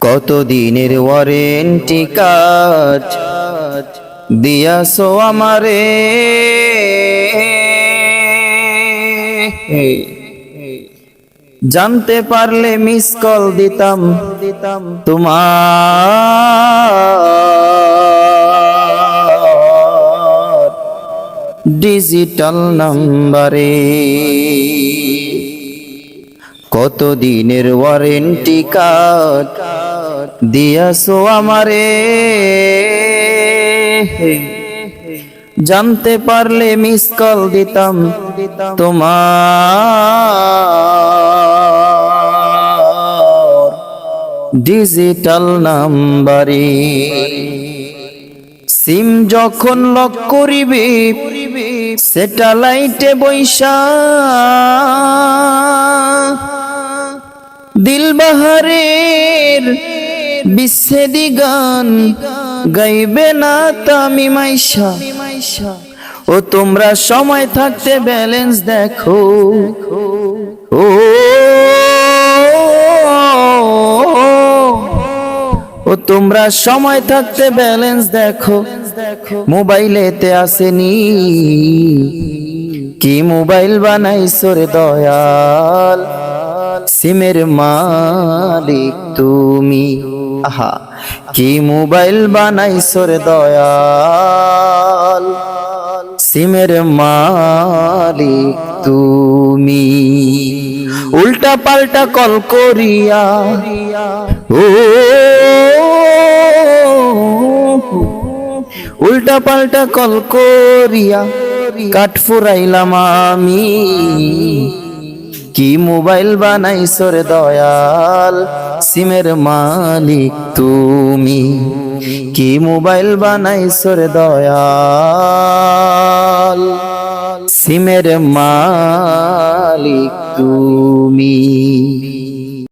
কত দিনের warranty card দিয়াছো আমারে? জানতে পারলে মিস কল দিতাম দিতাম তোমার ডিজিটাল নাম্বারে কত দিনের ওয়ারেন্টি কার্ড দিয়াছো আমারে? জানতে পারলে মিস কল দিতাম তোমার ডিজিটাল নাম্বারি। সিম যখন লক করিবে স্যাটেলাইটে বৈশা দিলবাহারের বিচ্ছেদি গান গাইবে না তামি মাইশা। ও তোমরা সময় থাকতে ব্যালেন্স দেখো। ও ও তোমরা সময় থাকতে ব্যালেন্স দেখো। মোবাইলেতে আসেনি। কি মোবাইল বানাইছো রে দয়াল? সিমের মালিক তুমি। আহা, কি মোবাইল বানাইছো রে দয়াল? সিমের মালিক তুমি। উল্টা পাল্টা কল করিয়া, ও, উল্টা পাল্টা কল করিয়া কাঠ ফুরাইলাম আমি। কি মোবাইল বানাই রে দয়াল? সিমের মালিক তুমি। কি মোবাইল বানাই রে দয়াল? সিমের মালিক তুমি।